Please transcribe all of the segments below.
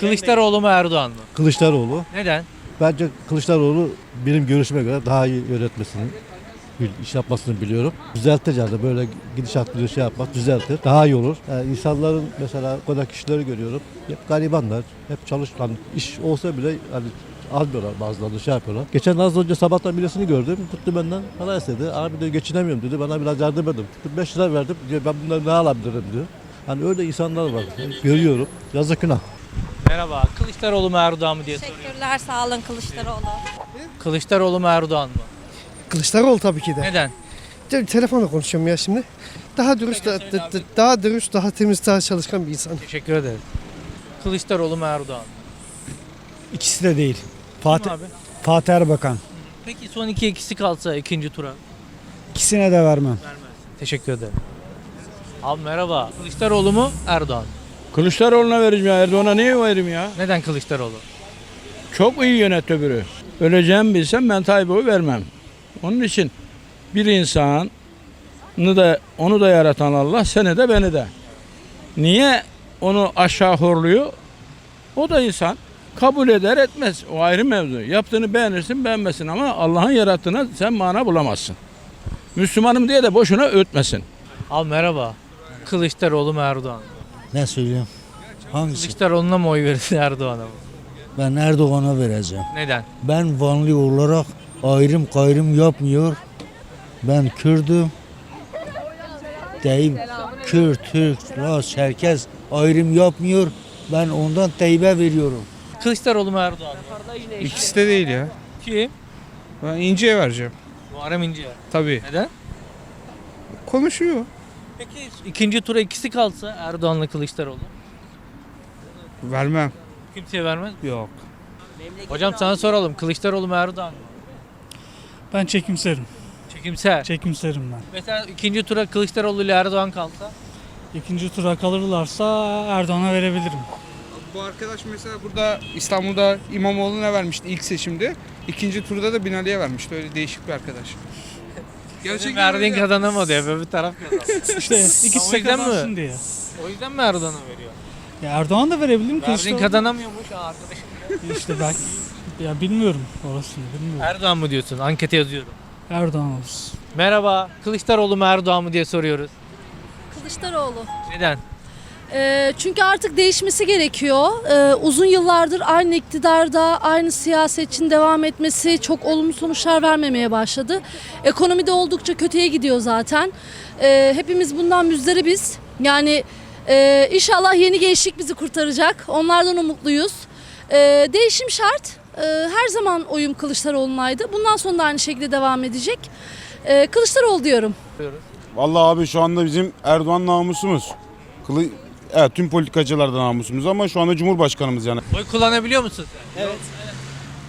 Kılıçdaroğlu mu Erdoğan mı? Kılıçdaroğlu. Neden? Bence Kılıçdaroğlu benim görüşüme göre daha iyi yönetmesini, bil- iş yapmasını biliyorum. Düzeltir yani böyle gidişat bir şey yapmak düzeltir. Daha iyi olur. Yani insanların mesela o kadar kişileri görüyorum. Hep garibanlar, hep çalışkan. iş olsa bile hani almıyorlar bazılarını şey yapıyorlar. Geçen az önce sabahtan birisini gördüm. Tuttu benden para istedi. Abi diyor geçinemiyorum dedi. Bana biraz yardım edin. Tuttum 5 lira verdim. Diyor ben bunları ne alabilirim diyor. Hani öyle insanlar var. Görüyorum. Yazık günah. Merhaba. Kılıçdaroğlu mu Erdoğan mı diye soruyorum. Teşekkürler sağ olun Kılıçdaroğlu. Kılıçdaroğlu mu Erdoğan mı? Kılıçdaroğlu tabii ki de. Neden? Te- Telefonla konuşuyorum ya şimdi. Daha dürüst, da- da- da- daha dürüst, daha temiz, daha çalışkan bir insan. Teşekkür ederim. Kılıçdaroğlu mu Erdoğan mı? İkisi de değil. Kim Fatih, abi? Fatih Erbakan. Peki son iki ikisi kalsa ikinci tura İkisine de vermem. vermez. Teşekkür ederim. Abi merhaba. Kılıçdaroğlu mu Erdoğan? mı? Kılıçdaroğlu'na vereceğim ya. Erdoğan'a niye veririm ya? Neden Kılıçdaroğlu? Çok iyi yönet öbürü. Öleceğimi bilsem ben Tayyip'e oy vermem. Onun için bir insanı da onu da yaratan Allah seni de beni de. Niye onu aşağı horluyor? O da insan. Kabul eder etmez. O ayrı mevzu. Yaptığını beğenirsin beğenmesin ama Allah'ın yarattığına sen mana bulamazsın. Müslümanım diye de boşuna ötmesin. Abi merhaba. Kılıçdaroğlu Erdoğan? Ne söyleyeyim? Hangisi? Kılıçdaroğlu'na mı oy verirsin Erdoğan'a mı? Ben Erdoğan'a vereceğim. Neden? Ben Vanlı olarak ayrım gayrım yapmıyor. Ben Kürdüm. Deyim Kürt, Türk, Laz, Çerkez ayrım yapmıyor. Ben ondan Tayyip'e veriyorum. Kılıçdaroğlu mu Erdoğan mı? İkisi de değil ya. Kim? Ben İnce'ye vereceğim. Muharrem İnce. Tabii. Neden? Konuşuyor. Peki ikinci tura ikisi kalsa Erdoğan'la Kılıçdaroğlu. Vermem. Kimseye vermez. Yok. Hocam sana soralım. Kılıçdaroğlu mu Erdoğan mı? Ben çekimserim. Çekimser. Çekimserim ben. Mesela ikinci tura Kılıçdaroğlu ile Erdoğan kalsa. İkinci tura kalırlarsa Erdoğan'a verebilirim. Bu arkadaş mesela burada İstanbul'da İmamoğlu'na vermişti ilk seçimde. İkinci turda da Binali'ye vermişti. Öyle değişik bir arkadaş. Senin verdiğin kazanamadı ya. Bir taraf kazandı. İşte ikisi de yüzden mi? diye. o yüzden mi Erdoğan'a veriyor? Ya Erdoğan da verebilirim. Verdiğin Kılıçdaroğlu- kazanamıyormuş ha arkadaş. İşte belki ya bilmiyorum orasını bilmiyorum. Erdoğan mı diyorsun? Ankete yazıyorum. Erdoğan olsun. Merhaba. Kılıçdaroğlu mu Erdoğan mı diye soruyoruz. Kılıçdaroğlu. Neden? Ee, çünkü artık değişmesi gerekiyor. Ee, uzun yıllardır aynı iktidarda aynı siyasetçinin devam etmesi çok olumlu sonuçlar vermemeye başladı. Ekonomi de oldukça kötüye gidiyor zaten. Ee, hepimiz bundan müzdaribiz. Yani e, inşallah yeni gençlik bizi kurtaracak. Onlardan umutluyuz. Değişim şart. Her zaman oyum Kılıçdaroğlu'naydı. Bundan sonra da aynı şekilde devam edecek. Ee, Kılıçdaroğlu diyorum. Vallahi abi şu anda bizim Erdoğan namusumuz. Kılı, evet tüm politikacılardan namusumuz ama şu anda Cumhurbaşkanımız yani. Oy kullanabiliyor musun sen? Evet.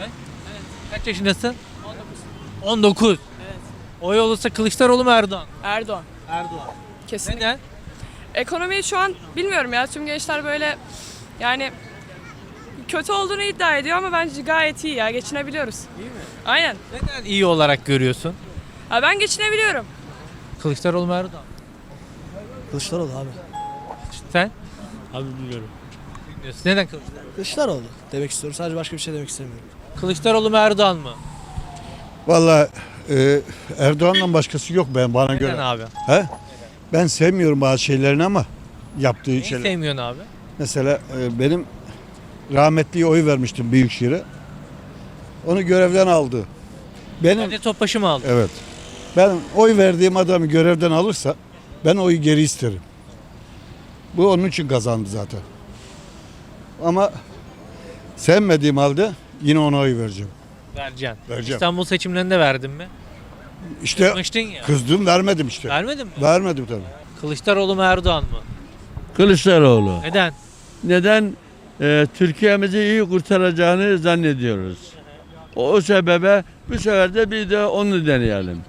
Evet. Kaç yaşındasın? 19. 19. Evet. Oy olursa Kılıçdaroğlu mu Erdoğan? Erdoğan. Erdoğan. Kesin. Neden? Ekonomiyi şu an bilmiyorum ya. Tüm gençler böyle yani kötü olduğunu iddia ediyor ama bence gayet iyi ya. Geçinebiliyoruz. İyi mi? Aynen. Neden iyi olarak görüyorsun? Ha, ben geçinebiliyorum. Kılıçdaroğlu mu Erdoğan? Kılıçdaroğlu abi. Sen? Abi bilmiyorum. Bilmiyorsun. Neden Kılıçdaroğlu? Kılıçdaroğlu demek istiyorum. Sadece başka bir şey demek istemiyorum. Kılıçdaroğlu mu Erdoğan mı? Vallahi e, Erdoğan'dan başkası yok ben bana Neden göre. abi? He? Ben sevmiyorum bazı şeylerini ama yaptığı Neyi şeyler. sevmiyorsun abi? Mesela e, benim rahmetliye oy vermiştim Büyükşehir'e. Onu görevden aldı. Benim Hadi Topbaşı mı aldın? evet. Ben oy verdiğim adamı görevden alırsa ben oyu geri isterim. Bu onun için kazandı zaten. Ama sevmediğim halde yine ona oy vereceğim. Vereceksin. Vereceğim. İstanbul seçimlerinde verdin mi? İşte Kızmıştın ya. kızdım vermedim işte. Vermedin mi? Vermedim tabii. Kılıçdaroğlu mu Erdoğan mı? Kılıçdaroğlu. Neden? Neden? Ee, Türkiye'mizi iyi kurtaracağını zannediyoruz. O, o sebebe bu sefer de bir de onu deneyelim.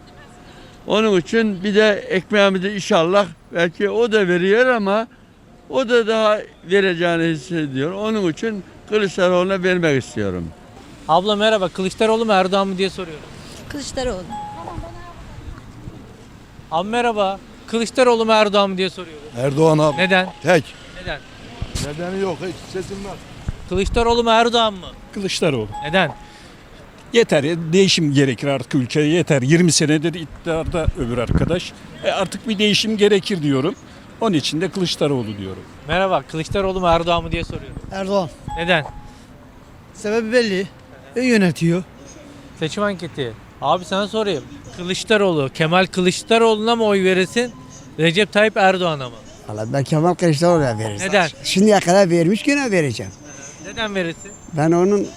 Onun için bir de ekmeğimizi inşallah belki o da veriyor ama o da daha vereceğini hissediyor. Onun için Kılıçdaroğlu'na vermek istiyorum. Abla merhaba. Kılıçdaroğlu mu Erdoğan mı diye soruyorum. Kılıçdaroğlu. Abi merhaba. Kılıçdaroğlu mu Erdoğan mı diye soruyorum. Erdoğan abi Neden? tek. Neden? Nedeni yok hiç sesim var. Kılıçdaroğlu mu Erdoğan mı? Kılıçdaroğlu. Neden? Yeter değişim gerekir artık ülkeye yeter. 20 senedir iktidarda öbür arkadaş. E artık bir değişim gerekir diyorum. Onun için de Kılıçdaroğlu diyorum. Merhaba Kılıçdaroğlu mu Erdoğan mı diye soruyorum. Erdoğan. Neden? Sebebi belli. İyi yönetiyor. Seçim anketi. Abi sana sorayım. Kılıçdaroğlu, Kemal Kılıçdaroğlu'na mı oy verirsin? Recep Tayyip Erdoğan'a mı? Valla ben Kemal Kılıçdaroğlu'na veririm. Neden? Şimdiye kadar vermiş gene vereceğim. Neden verirsin? Ben onun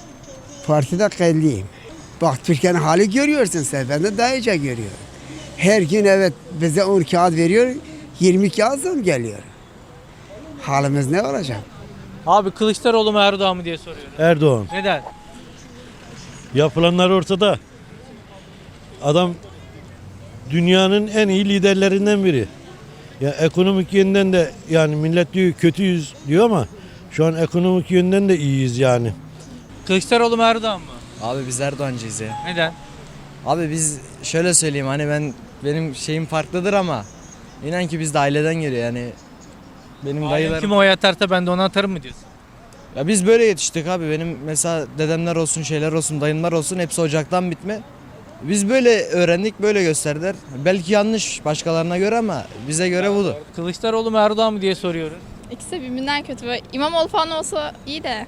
partide kaydıyım. Bak Türkiye'nin hali görüyorsun sen. Ben de daha iyice görüyorum. Her gün evet bize 10 kağıt veriyor. 20 kağıt zam geliyor. Halimiz ne olacak? Abi Kılıçdaroğlu mu Erdoğan mı diye soruyorum. Erdoğan. Neden? Yapılanlar ortada. Adam dünyanın en iyi liderlerinden biri. Ya ekonomik yönden de yani millet diyor kötüyüz diyor ama şu an ekonomik yönden de iyiyiz yani. Kılıçdaroğlu mu Erdoğan mı? Abi biz Erdoğancıyız ya. Neden? Abi biz şöyle söyleyeyim hani ben benim şeyim farklıdır ama inan ki biz de aileden geliyor yani. Benim Ailem dayılarım. kime oy atarsa ben de ona atarım mı diyorsun? Ya biz böyle yetiştik abi. Benim mesela dedemler olsun, şeyler olsun, dayımlar olsun hepsi ocaktan bitme. Biz böyle öğrendik, böyle gösterdiler. Belki yanlış başkalarına göre ama bize göre budur. Kılıçdaroğlu mu Erdoğan mı diye soruyoruz. İkisi de birbirinden kötü. Böyle İmamoğlu falan olsa iyi de.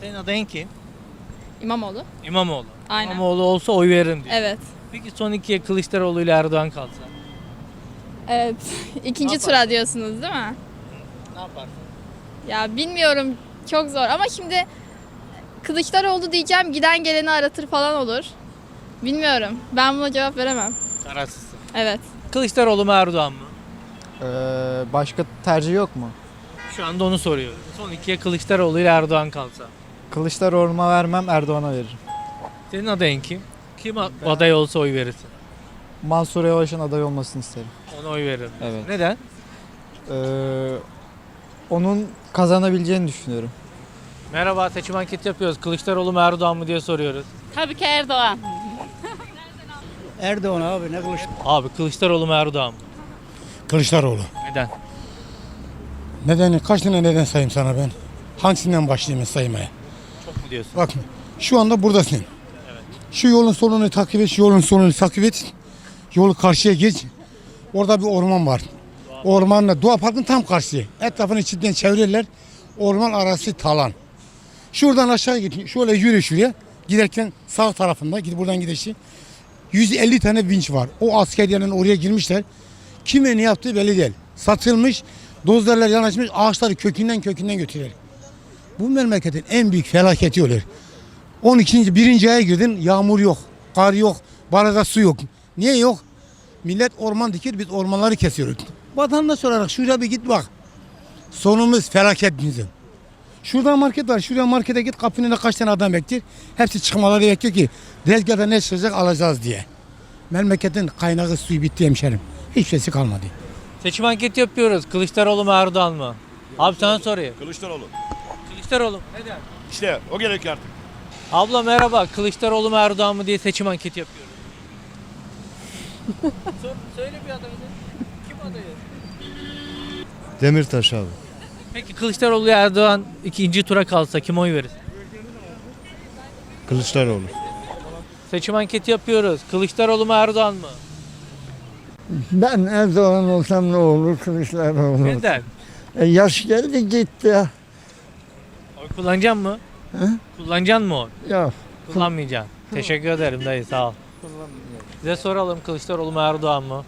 Senin adayın kim? İmamoğlu. İmamoğlu. Aynen. İmamoğlu olsa oy veririm diyor. Evet. Peki son ikiye Kılıçdaroğlu ile Erdoğan kalsa? Evet. İkinci tura diyorsunuz değil mi? Ne yaparsın? Ya bilmiyorum. Çok zor ama şimdi Kılıçdaroğlu diyeceğim giden geleni aratır falan olur. Bilmiyorum. Ben buna cevap veremem. Kararsızsın. Evet. Kılıçdaroğlu mu Erdoğan mı? başka tercih yok mu? Şu anda onu soruyoruz. Son ikiye Kılıçdaroğlu ile Erdoğan kalsa. Kılıçdaroğlu'na vermem, Erdoğan'a veririm. Senin adayın kim? Kim a- aday olsa oy verirsin? Mansur Yavaş'ın aday olmasını isterim. Ona oy veririm. Evet. Neden? Ee, onun kazanabileceğini düşünüyorum. Merhaba seçim anketi yapıyoruz. Kılıçdaroğlu mu Erdoğan mı diye soruyoruz. Tabii ki Erdoğan. Erdoğan abi ne kılıç. Abi Kılıçdaroğlu mu Erdoğan mı? Kılıçdaroğlu. Neden? Nedeni kaç tane neden sayayım sana ben? Hangisinden başlayayım saymaya? Çok mu diyorsun? Bak şu anda buradasın. Şu yolun solunu takip et, şu yolun solunu takip et. Yolu karşıya geç. Orada bir orman var. Ormanla Doğa Park'ın tam karşısı. Etrafını içinden çevirirler. Orman arası talan. Şuradan aşağı git. Şöyle yürü şuraya. Giderken sağ tarafında git buradan gidişi. 150 tane vinç var. O askerlerin oraya girmişler. Kime ne yaptığı belli değil. Satılmış. Dozlarlar yanaşmış. Ağaçları kökünden kökünden götürüyor. Bu memleketin en büyük felaketi olur. 12. birinci aya girdin yağmur yok, kar yok, barada su yok. Niye yok? Millet orman dikir biz ormanları kesiyoruz. Vatandaş olarak şuraya bir git bak. Sonumuz felaket bizim. Şurada market var. Şuraya markete git kapının önünde kaç tane adam bekliyor. Hepsi çıkmaları bekliyor ki rezgarda ne çıkacak alacağız diye. Memleketin kaynağı suyu bitti hemşerim. Hiçbir şeysi kalmadı. Seçim anketi yapıyoruz. Kılıçdaroğlu mu Erdoğan mı? Abi sana sorayım. Kılıçdaroğlu. Kılıçdaroğlu? Neden? İşte o gerekiyor artık. Abla merhaba. Kılıçdaroğlu mu Erdoğan mı diye seçim anketi yapıyoruz. Sor, söyle bir adayını. Kim adayı? Demirtaş abi. Peki Kılıçdaroğlu ile Erdoğan ikinci tura kalsa kim oy verir? Kılıçdaroğlu. Seçim anketi yapıyoruz. Kılıçdaroğlu mu Erdoğan mı? Ben Erdoğan olsam ne olur Kılıçdaroğlu? Neden? E, yaş geldi gitti. Oy kullanacaksın mı? He? Kullanacaksın mı oy? Ya Kullanmayacaksın. Teşekkür ederim dayı sağ ol. Size soralım Kılıçdaroğlu mu Erdoğan mı?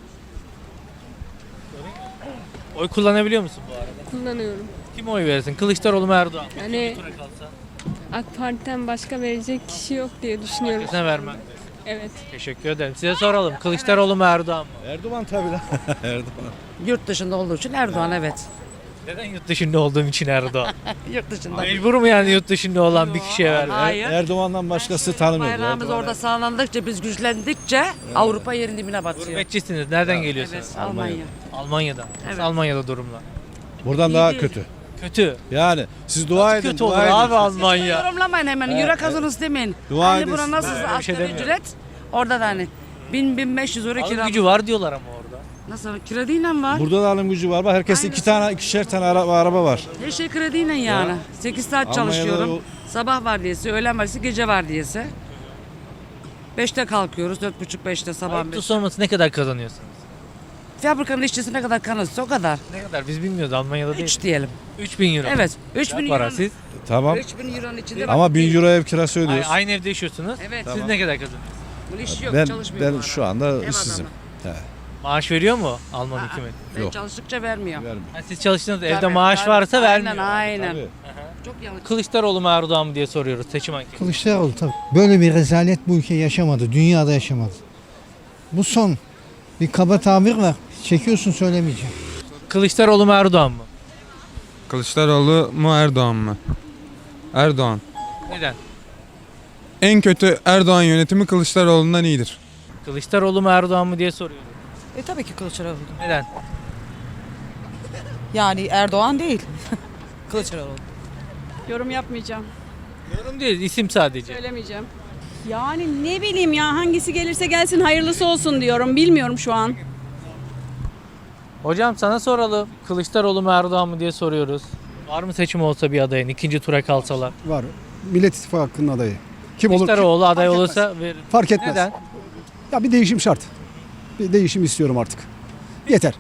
Oy kullanabiliyor musun bu arada? Kullanıyorum. Kim oy verirsin? Kılıçdaroğlu mu Erdoğan mı? Yani tura kalsa. AK Parti'den başka verecek kişi yok diye düşünüyorum. Herkesine vermem. Evet. Teşekkür ederim. Size soralım. Kılıçdaroğlu mu Erdoğan mı? Erdoğan tabii lan. Erdoğan. Yurt dışında olduğu için Erdoğan evet. Neden yurt dışında olduğum için Erdoğan? Yurt dışında. Mecbur mu yani yurt dışında olan bir kişiye vermek? Hayır. Erdoğan'dan başkası tanımıyor. Bayrağımız orada sağlandıkça biz güçlendikçe Avrupa yerin dibine batıyor. Gurbetçisiniz. Nereden geliyorsunuz? Evet, Almanya. Almanya'dan. Nasıl Evet. Almanya'da durumlar? Buradan İyi daha değil. kötü. Kötü. Yani siz dua edin. Kötü olur dua edin. abi Almanya. Yorumlamayın hemen. Euro kazanız demeyin. Dua Hani edin. bura nasıl Ben öyle bir şey asgari demiyorum. ücret? Orada da hani 1000 1500 euro Alım kira. gücü var diyorlar ama. Nasıl? Krediyle mi var? Burada da alım gücü var. Bak herkes iki tane, ikişer tane araba, araba var. Her şey krediyle yani. 8 saat Almanya'da çalışıyorum. o- Sabah vardiyası, öğlen vardiyası, gece vardiyası. 5'te kalkıyoruz. 4.30-5'te sabah Ayıptır 5. sorması ne kadar kazanıyorsunuz? Fabrikanın işçisi ne kadar kanırsa o kadar. Ne kadar biz bilmiyoruz Almanya'da değil. 3 diyelim. 3000 euro. Evet. 3000 para euro. siz. Tamam. 3000 euronun içinde Ama bak- 1000 euro ev kirası Ay- ödüyoruz. aynı evde yaşıyorsunuz. Evet. Siz ne kadar kazanıyorsunuz? Bunun işi yok. Ben çalışmıyor bu ben arada. şu anda Ev işsizim. adamı. Maaş veriyor mu Alman Aa, hükümeti? Ben Yok. çalıştıkça vermiyor. Vermiyor. Ha, siz çalıştığınız evde Tabii, maaş tabii. varsa vermiyor. Aynen aynen. Tabii. Çok yanlış. Kılıçdaroğlu mu Erdoğan mı diye soruyoruz seçim anketi. Kılıçdaroğlu tabii. Böyle bir rezalet bu ülke yaşamadı. Dünyada yaşamadı. Bu son. Bir kaba tabir var. Çekiyorsun söylemeyeceğim. Kılıçdaroğlu mu Erdoğan mı? Kılıçdaroğlu mu Erdoğan mı? Erdoğan. Neden? En kötü Erdoğan yönetimi Kılıçdaroğlu'ndan iyidir. Kılıçdaroğlu mu Erdoğan mı diye soruyoruz. E tabii ki Kılıçdaroğlu. Neden? Yani Erdoğan değil. Kılıçdaroğlu. Yorum yapmayacağım. Yorum değil isim sadece. Söylemeyeceğim. Yani ne bileyim ya hangisi gelirse gelsin hayırlısı olsun diyorum. Bilmiyorum şu an. Hocam sana soralım. Kılıçdaroğlu mu Erdoğan mı diye soruyoruz. Var mı seçim olsa bir adayın ikinci tura kalsalar? Var. Millet İttifakı'nın adayı. Kim olur? Kılıçdaroğlu aday Fark olursa verir. Fark etmez. Neden? Ya bir değişim şart. Değişim istiyorum artık. Yeter.